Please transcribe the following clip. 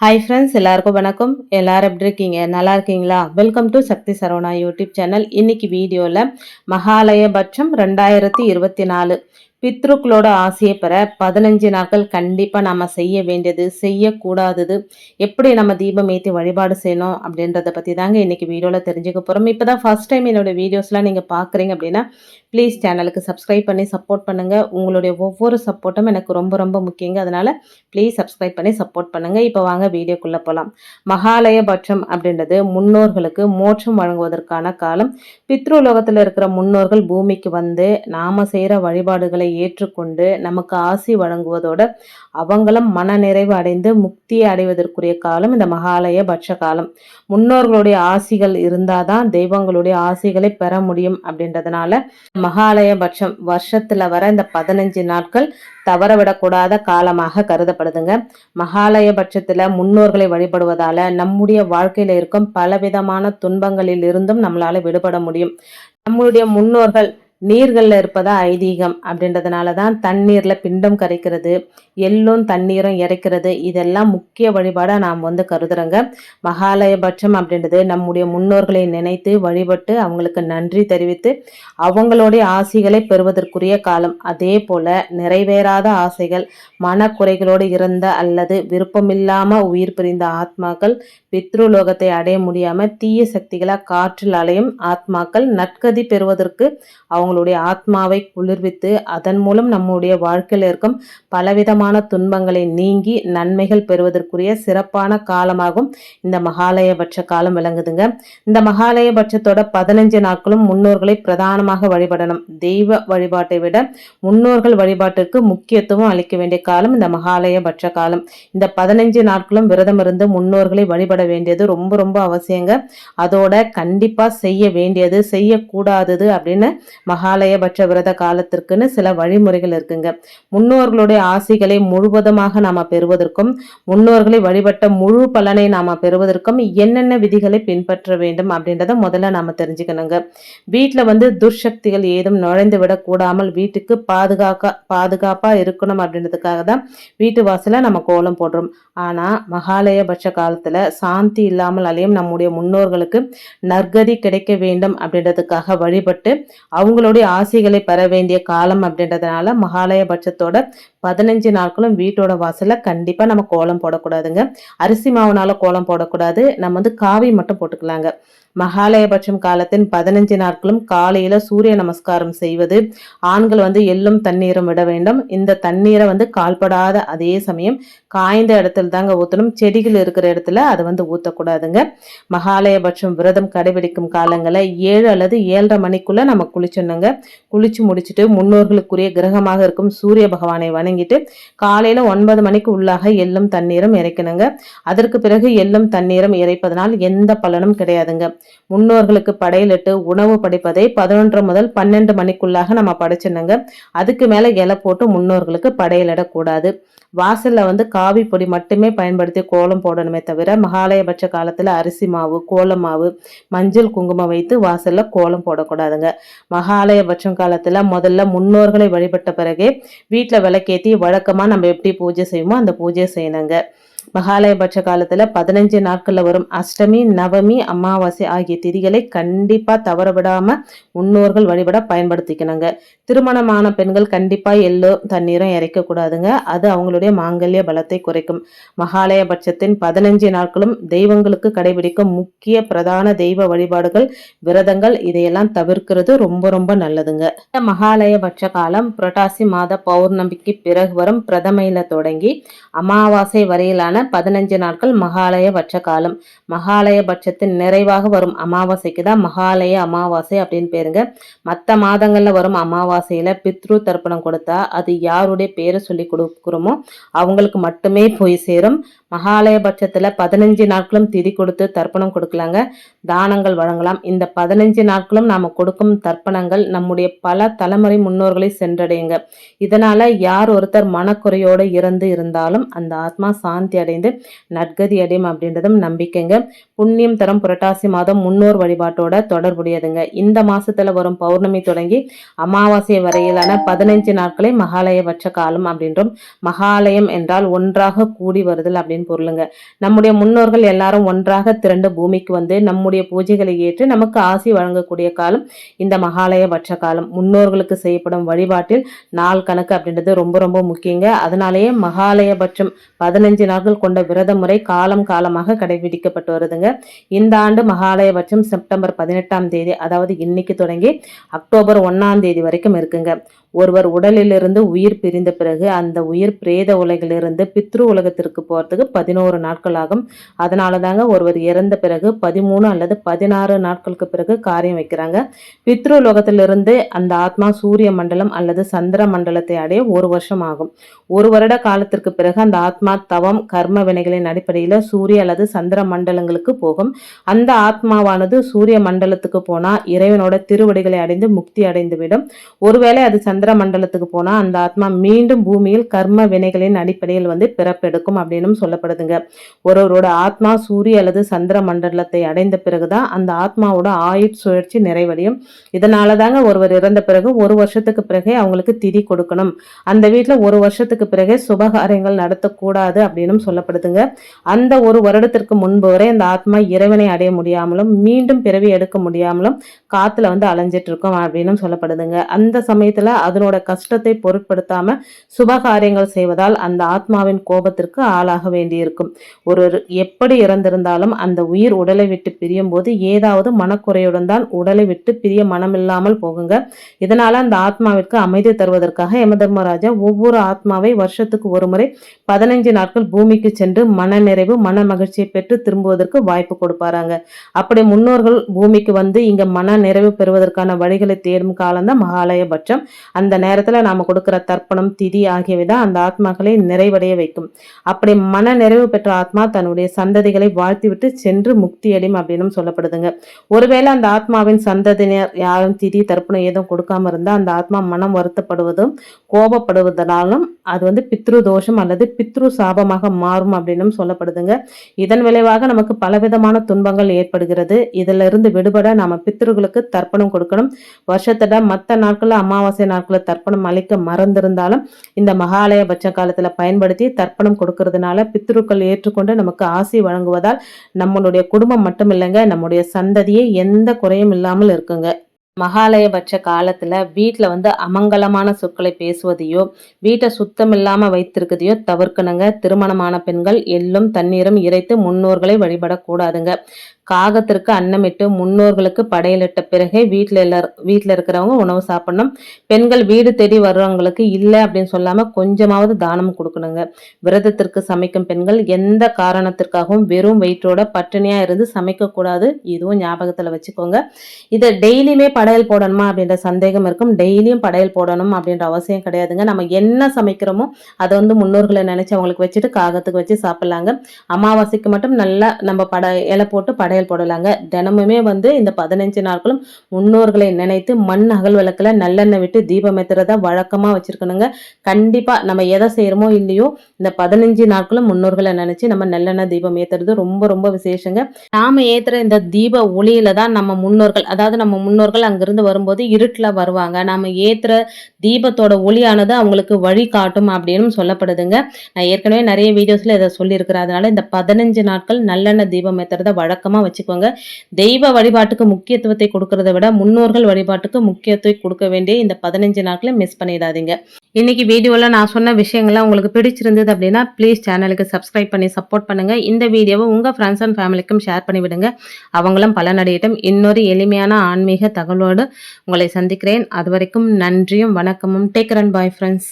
Hi friends எல்லாருக்கும் வணக்கம். எல்லாரும் எப்படி இருக்கீங்க? நல்லா இருக்கீங்களா? Welcome to Shakti Saravana YouTube channel இன்னைக்கு வீடியோவில் மகாலயபட்சம் ரெண்டாயிரத்தி இருபத்தி நாலு. பித்ருக்களோட ஆசையை பெற பதினஞ்சு நாட்கள் கண்டிப்பாக நம்ம செய்ய வேண்டியது செய்யக்கூடாதது. எப்படி நம்ம தீபம் ஏற்றி வழிபாடு செய்யணும் அப்படின்றத பற்றி தாங்க இன்றைக்கி வீடியோவில் தெரிஞ்சுக்க போகிறோம் இப்போ தான் ஃபஸ்ட் டைம் என்னோடய வீடியோஸ்லாம் நீங்கள் பார்க்குறீங்க அப்படின்னா ப்ளீஸ் சேனலுக்கு சப்ஸ்கிரைப் பண்ணி சப்போர்ட் பண்ணுங்கள் உங்களுடைய ஒவ்வொரு சப்போர்ட்டும் எனக்கு ரொம்ப ரொம்ப முக்கியங்க. அதனால் ப்ளீஸ் சப்ஸ்கிரைப் பண்ணி சப்போர்ட் பண்ணுங்கள் இப்போ வாங்க வீடியோக்குள்ளே போகலாம் மகாலயபட்சம் அப்படின்றது முன்னோர்களுக்கு மோட்சம் வழங்குவதற்கான காலம். பித்ருலோகத்தில் இருக்கிற முன்னோர்கள் பூமிக்கு வந்து நாம் செய்கிற வழிபாடுகளை ஏற்றுக்கொண்டு நமக்கு ஆசி வழங்குவதோட அவங்களும் மன நிறைவு அடைந்து முக்தியை அடைவதற்குரிய காலம் இந்த மகாலய பட்ச காலம் முன்னோர்களுடைய ஆசிகள் இருந்தால் தான் தெய்வங்களுடைய ஆசிகளை பெற முடியும் அப்படின்றதுனால மகாலய பட்சம் வருஷத்தில் வர இந்த பதினஞ்சு நாட்கள் தவறவிடக்கூடாத காலமாக கருதப்படுதுங்க. மகாலய பட்சத்தில் முன்னோர்களை வழிபடுவதால் நம்முடைய வாழ்க்கையில் இருக்கும் பலவிதமான துன்பங்களில் இருந்தும் நம்மளால் விடுபட முடியும். நம்மளுடைய முன்னோர்கள் நீர்களில் இருப்பதா ஐதீகம் அப்படின்றதுனால தான் தண்ணீரில் பிண்டம் கரைக்கிறது எள்ளும் தண்ணீரும் இறைக்கிறது. இதெல்லாம் முக்கிய வழிபாடாக நாம் வந்து கருதுகிறோங்க மகாலயபட்சம் அப்படின்றது நம்முடைய முன்னோர்களை நினைத்து வழிபட்டு அவங்களுக்கு நன்றி தெரிவித்து அவங்களுடைய ஆசைகளை பெறுவதற்குரிய காலம். அதே போல் நிறைவேறாத ஆசைகள் மனக்குறைகளோடு இருந்த அல்லது விருப்பமில்லாமல் உயிர் பிரிந்த ஆத்மாக்கள் பித்ருலோகத்தை அடைய முடியாமல் தீய சக்திகளாக காற்றில் அலையும் ஆத்மாக்கள் நற்கதி பெறுவதற்கு அவங்க அவங்களுடைய ஆத்மாவை குளிர்வித்து அதன் மூலம் நம்முடைய வாழ்க்கையில் இருக்கும் பலவிதமான துன்பங்களை நீங்கி நன்மைகள் பெறுவதற்குரிய சிறப்பான காலமாகும் இந்த மகாலயபட்ச காலம் விளங்குதுங்க. இந்த மகாலயபட்சத்தோட பதினஞ்சு நாட்களும் முன்னோர்களை பிரதானமாக வழிபடணும். தெய்வ வழிபாட்டை விட முன்னோர்கள் வழிபாட்டிற்கு முக்கியத்துவம் அளிக்க வேண்டிய காலம் இந்த மகாலயபட்ச காலம். இந்த பதினஞ்சு நாட்களும் விரதம் இருந்து முன்னோர்களை வழிபட வேண்டியது ரொம்ப ரொம்ப அவசியங்க. அதோட கண்டிப்பா செய்ய வேண்டியது செய்யக்கூடாதது அப்படின்னு மகாலயபட்ச விரத காலத்திற்குன்னு சில வழிமுறைகள் இருக்குங்க. முன்னோர்களுடைய ஆசைகளை முழுவதுமாக நாம் பெறுவதற்கும் முன்னோர்களை வழிபட்ட முழு பலனை நாம் பெறுவதற்கும் என்னென்ன விதிகளை பின்பற்ற வேண்டும் அப்படின்றத முதல்ல நாம் தெரிஞ்சுக்கணுங்க. வீட்டில் வந்து துர்சக்திகள் ஏதும் நுழைந்து விடக்கூடாமல் வீட்டுக்கு பாதுகாக்க பாதுகாப்பாக இருக்கணும் அப்படின்றதுக்காக தான் வீட்டு வாசலில் நம்ம கோலம் போடுறோம். ஆனால் மகாலயபட்ச காலத்தில் சாந்தி இல்லாமல் அலையும் நம்முடைய முன்னோர்களுக்கு நற்கதி கிடைக்க வேண்டும் அப்படின்றதுக்காக வழிபட்டு அவங்களோட அவங்களுடைய ஆசைகளை பெற வேண்டிய காலம் அப்படின்றதுனால மகாலய பட்சத்தோட பதினஞ்சு நாட்களும் வீட்டோட வாசலில் கண்டிப்பாக நம்ம கோலம் போடக்கூடாதுங்க. அரிசி மாவுனால கோலம் போடக்கூடாது. நம்ம வந்து காவி மட்டும் போட்டுக்கலாங்க. மகாலயபட்சம் காலத்தின் பதினஞ்சு நாட்களும் காலையில் சூரிய நமஸ்காரம் செய்வது ஆண்கள் வந்து எள்ளும் தண்ணீரும் விட வேண்டும். இந்த தண்ணீரை வந்து கால்படாத அதே சமயம் காய்ந்த இடத்துல தாங்க ஊற்றணும் செடிகள் இருக்கிற இடத்துல அதை வந்து ஊற்றக்கூடாதுங்க மகாலயபட்சம் விரதம் கடைபிடிக்கும் காலங்களில் ஏழு அல்லது ஏழரை மணிக்குள்ளே நம்ம குளிச்சிடணுங்க. குளிச்சு முடிச்சுட்டு முன்னோர்களுக்குரிய கிரகமாக இருக்கும் சூரிய பகவானை வணங்கிட்டு காலையில் ஒன்பது மணிக்கு உள்ளாக எள்ளும் தண்ணீரும் இறைக்கணுங்க. அதற்கு பிறகு எள்ளும் தண்ணீரும் இறைப்பதனால் எந்த பலனும் கிடையாதுங்க. முன்னோர்களுக்கு படையலிட்டு உணவு படைப்பதை பதினொன்று முதல் பன்னெண்டு மணிக்குள்ளாக நம்ம படைச்சிடணுங்க. அதுக்கு மேலே இலை போட்டு முன்னோர்களுக்கு படையலிடக்கூடாது. வாசலில் வந்து காவி பொடி மட்டுமே பயன்படுத்தி கோலம் போடணுமே தவிர மகாலயபட்ச காலத்தில் அரிசி மாவு கோலம் மாவு மஞ்சள் குங்குமம் வைத்து வாசலில் கோலம் போடக்கூடாதுங்க. மகாலயபட்சம் காலத்தில் முதல்ல முன்னோர்களை வழிபட்ட பிறகே வீட்டில் விளக்கேற்றி வழக்கமா நம்ம எப்படி பூஜை செய்வோமோ அந்த பூஜையை செய்யணுங்க. மகாலயபட்ச காலத்துல பதினஞ்சு நாட்கள்ல வரும் அஷ்டமி நவமி அமாவாசை ஆகிய திதிகளை கண்டிப்பா தவற விடாம முன்னோர்கள் வழிபட பயன்படுத்திக்கணுங்க. திருமணமான பெண்கள் கண்டிப்பா எல்லோ தண்ணீரும் இறைக்க கூடாதுங்க. அது அவங்களுடைய மாங்கல்ய பலத்தை குறைக்கும். மகாலயபட்சத்தின் பதினஞ்சு நாட்களும் தெய்வங்களுக்கு கடைபிடிக்கும் முக்கிய பிரதான தெய்வ வழிபாடுகள் விரதங்கள் இதையெல்லாம் தவிர்க்கிறது ரொம்ப ரொம்ப நல்லதுங்க. இந்த மகாலயபட்ச காலம் புரட்டாசி மாத பௌர்ணமிக்கு பிறகு வரும் பிரதமையில தொடங்கி அமாவாசை வரையிலான பதினஞ்சு நாட்கள் மகாலய பட்ச காலம். மகாலயபட்சத்தின் நிறைவாக வரும் அமாவாசைக்கு தான் மகாலய அமாவாசை அப்படின்னு பேருங்க. மற்ற மாதங்களில் வரும் அமாவாசையில் பித்ரு தர்ப்பணம் கொடுத்தா அது யாருடைய பேரை சொல்லி கொடுக்குறோமோ அவங்களுக்கு மட்டுமே போய் சேரும். மகாலய பட்சத்தில் பதினஞ்சு நாட்களும் திதி கொடுத்து தர்ப்பணம் கொடுக்கலாங்க. தானங்கள் வழங்கலாம். இந்த பதினஞ்சு நாட்களும் நாம் கொடுக்கும் தர்ப்பணங்கள் நம்முடைய பல தலைமுறை முன்னோர்களை சென்றடையுங்க. இதனால் யார் ஒருத்தர் மனக்குறையோடு இறந்து இருந்தாலும் அந்த ஆத்மா சாந்தி அடைந்து நற்கதி அடையும் அப்படின்றதும் நம்பிக்கைங்க. புண்ணியம் தரும் புரட்டாசி மாதம் முன்னோர் வழிபாட்டோட தொடர்புடையதுங்க. இந்த மாசத்துல வரும் பௌர்ணமி தொடங்கி அமாவாசை வரையிலான பதினைஞ்சு நாட்களே மகாலயபட்ச காலம் அப்படின்றும். மகாலயம் என்றால் ஒன்றாக கூடி வருதல் அப்படின்னு பொருளுங்க. நம்முடைய முன்னோர்கள் எல்லாரும் ஒன்றாக திரண்டு பூமிக்கு வந்து நம்முடைய பூஜைகளை ஏற்று நமக்கு ஆசி வழங்கக்கூடிய காலம் இந்த மகாலயபட்ச காலம் முன்னோர்களுக்கு செய்யப்படும் வழிபாட்டில் நாள் கணக்கு அப்படின்றது ரொம்ப ரொம்ப முக்கியங்க. அதனாலேயே மகாலயபட்சம் பதினஞ்சு நாட்கள் கொண்ட விரத முறை காலம் காலமாக கடைபிடிக்கப்பட்டு வருதுங்க. இந்த ஆண்டு மகாலயபட்சம் செப்டம்பர் பதினெட்டாம் தேதி அதாவது இன்னைக்கு தொடங்கி அக்டோபர் ஒன்னாம் தேதி வரைக்கும் இருக்குங்க. ஒருவர் உடலிலிருந்து உயிர் பிரிந்த பிறகு அந்த உயிர் பிரேத உலகிலிருந்து பித்ரு உலகத்திற்கு போகிறதுக்கு பதினோரு நாட்கள் ஆகும். அதனால தாங்க ஒருவர் இறந்த பிறகு பதிமூணு அல்லது பதினாறு நாட்களுக்கு பிறகு காரியம் வைக்கிறாங்க. பித்ரு உலகத்திலிருந்து அந்த ஆத்மா சூரிய மண்டலம் அல்லது சந்திர மண்டலத்தை அடைய ஒரு வருஷம் ஆகும். ஒரு வருட காலத்திற்கு பிறகு அந்த ஆத்மா தவம் கர்ம வினைகளின் அடிப்படையில் சூரிய அல்லது சந்திர மண்டலங்களுக்கு போகும். அந்த ஆத்மாவானது சூரிய மண்டலத்துக்கு போனால் இறைவனோட திருவடிகளை அடைந்து முக்தி அடைந்து விடும் ஒருவேளை அது சந்திர சந்திர மண்டலத்துக்கு போனால் அந்த ஆத்மா மீண்டும் பூமியில் கர்ம வினைகளின் அடிப்படையில் வந்து பிறப்பெடுக்கும் அப்படின்னு சொல்லப்படுதுங்க. ஒருவரோட ஆத்மா சூரிய அல்லது சந்திர மண்டலத்தை அடைந்த பிறகுதான் அந்த ஆத்மாவோட ஆயுட் சுழற்சி நிறைவடையும். இதனால தாங்க ஒருவர் இறந்த பிறகு ஒரு வருஷத்துக்கு பிறகே அவங்களுக்கு திதி கொடுக்கணும். அந்த வீட்டில் ஒரு வருஷத்துக்கு பிறகே சுபகாரியங்கள் நடத்தக்கூடாது அப்படின்னு சொல்லப்படுதுங்க. அந்த ஒரு வருடத்திற்கு முன்பு வரை அந்த ஆத்மா இறைவனை அடைய முடியாமலும் மீண்டும் பிறவி எடுக்க முடியாமலும் காத்துல வந்து அலைஞ்சிட்டு இருக்கும் அப்படின்னு சொல்லப்படுதுங்க. அந்த சமயத்துல அதனோட கஷ்டத்தை பொருட்படுத்தாம சுபகாரியங்கள் செய்வதால் அந்த ஆத்மாவின் கோபத்திற்கு ஆளாக வேண்டியிருக்கும். ஒரு எப்படி இறந்திருந்தாலும் அந்த உயிர் உடலை விட்டு பிரியும் போது ஏதாவது மனக்குறையுடன் தான் உடலை விட்டு பிரிய மனமில்லாமல் போகுங்க. இதனால அந்த ஆத்மாவிற்கு அமைதி தருவதற்காக யம தர்மராஜா ஒவ்வொரு ஆத்மாவை வருஷத்துக்கு ஒரு முறை பதினைஞ்சு நாட்கள் பூமிக்கு சென்று மன நிறைவு மன மகிழ்ச்சியை பெற்று திரும்புவதற்கு வாய்ப்பு கொடுப்பாராங்க. அப்படி முன்னோர்கள் பூமிக்கு வந்து இங்க மன நிறைவு பெறுவதற்கான வழிகளை தேடும் காலம் தான் மகாலயபட்சம். அந்த நேரத்தில் நாம் கொடுக்குற தர்ப்பணம் திதி ஆகியவை தான் அந்த ஆத்மாக்களை நிறைவடைய வைக்கும். அப்படி மன நிறைவு பெற்ற ஆத்மா தன்னுடைய சந்ததிகளை வாழ்த்திவிட்டு சென்று முக்தி அடையும் அப்படின்னு சொல்லப்படுதுங்க. ஒருவேளை அந்த ஆத்மாவின் சந்ததியினர் யாரும் திதி தர்ப்பணம் ஏதும் கொடுக்காம இருந்தால் அந்த ஆத்மா மனம் வருத்தப்படுவதும் கோபப்படுவதனாலும் அது வந்து பித்ரு தோஷம் அல்லது பித்ரு சாபமாக மாறும் அப்படின்னு சொல்லப்படுதுங்க. இதன் விளைவாக நமக்கு பலவிதமான துன்பங்கள் ஏற்படுகிறது. இதிலிருந்து விடுபட நாம் பித்ருகளுக்கு தர்ப்பணம் கொடுக்கணும். வருஷத்தோட மற்ற நாட்களில் அமாவாசை நாட்கள் நாட்களில் தர்ப்பணம் அளிக்க மறந்திருந்தாலும் இந்த மகாலய பட்ச காலத்துல பயன்படுத்தி தர்ப்பணம் கொடுக்கறதுனால பித்ருக்கள் ஏற்றுக்கொண்டு நமக்கு ஆசி வழங்குவதால் நம்மளுடைய குடும்பம் மட்டும் இல்லைங்க நம்முடைய சந்ததியே எந்த குறையும் இல்லாமல் இருக்குங்க. மகாலயபட்ச காலத்தில் வீட்டில் வந்து அமங்கலமான சொற்களை பேசுவதையோ வீட்டை சுத்தம் இல்லாமல் வைத்திருக்கதையோ தவிர்க்கணுங்க. திருமணமான பெண்கள் எள்ளும் தண்ணீரும் இறைத்து முன்னோர்களை வழிபடக்கூடாதுங்க. காகத்திற்கு அன்னமிட்டு முன்னோர்களுக்கு படையலிட்ட பிறகே வீட்டில் எல்லார் வீட்டில் இருக்கிறவங்க உணவு சாப்பிடணும். பெண்கள் வீடு தேடி வர்றவங்களுக்கு இல்லை அப்படின்னு சொல்லாமல் கொஞ்சமாவது தானம் கொடுக்கணுங்க. விரதத்திற்கு சமைக்கும் பெண்கள் எந்த காரணத்திற்காகவும் வெறும் வயிற்றோட பட்டினியாக இருந்து சமைக்கக்கூடாது இதுவும் ஞாபகத்தில் வச்சுக்கோங்க. இதை டெய்லியுமே படையல் போடணுமா அப்படின்ற சந்தேகம் இருக்கும். டெய்லியும் படையல் போடணும் அப்படின்ற அவசியம் கிடையாதுங்க. நம்ம என்ன சமைக்கிறோமோ அதை வந்து முன்னோர்களை நினச்சி அவங்களுக்கு வச்சுட்டு காகத்துக்கு வச்சு சாப்பிட்லாங்க. அமாவாசைக்கு மட்டும் நல்லா நம்ம பட இலை போட்டு படையல் படையல் போடலாங்க. தினமுமே வந்து இந்த பதினஞ்சு நாட்களும் முன்னோர்களை நினைத்து மண் அகல் விளக்கில் நல்லெண்ணெய் விட்டு தீபம் ஏற்றுறத வழக்கமாக வச்சுருக்கணுங்க. கண்டிப்பாக நம்ம எதை செய்கிறோமோ இல்லையோ இந்த பதினஞ்சு நாட்களும் முன்னோர்களை நினச்சி நம்ம நல்லெண்ணெய் தீபம் ஏற்றுறது ரொம்ப ரொம்ப விசேஷங்க. நாம் ஏற்றுற இந்த தீப ஒளியில தான் நம்ம முன்னோர்கள் அதாவது நம்ம முன்னோர்கள் அங்கிருந்து வரும்போது இருட்டில் வருவாங்க. நம்ம ஏற்றுற தீபத்தோட ஒளியானது அவங்களுக்கு வழி காட்டும் அப்படின்னு சொல்லப்படுதுங்க. நான் ஏற்கனவே நிறைய வீடியோஸில் இதை சொல்லியிருக்கிறேன். அதனால இந்த பதினஞ்சு நாட்கள் நல்லெண்ணெய் தீபம் ஏற்றுறத வழக்கமாக வச்சுக்கோங்க. தெய்வ வழிபாட்டுக்கு முக்கியத்துவத்தை கொடுக்கறத விட முன்னோர்கள் வழிபாட்டுக்கு முக்கியத்துவம் கொடுக்க வேண்டிய இந்த பதினஞ்சு நாட்களை மிஸ் பண்ணிடாதீங்க. இன்னைக்கு வீடியோவில் நான் சொன்ன விஷயங்கள்லாம் உங்களுக்கு பிடிச்சிருந்தது அப்படின்னா ப்ளீஸ் சேனலுக்கு சப்ஸ்கிரைப் பண்ணி சப்போர்ட் பண்ணுங்கள் இந்த வீடியோவை உங்கள் ஃப்ரெண்ட்ஸ் அண்ட் ஃபேமிலிக்கும் ஷேர் பண்ணிவிடுங்க அவங்களும் பலனடையட்டும். இன்னொரு எளிமையான ஆன்மீக தகவலோடு உங்களை சந்திக்கிறேன். அது வரைக்கும் நன்றியும் வணக்கமும். Take run bye friends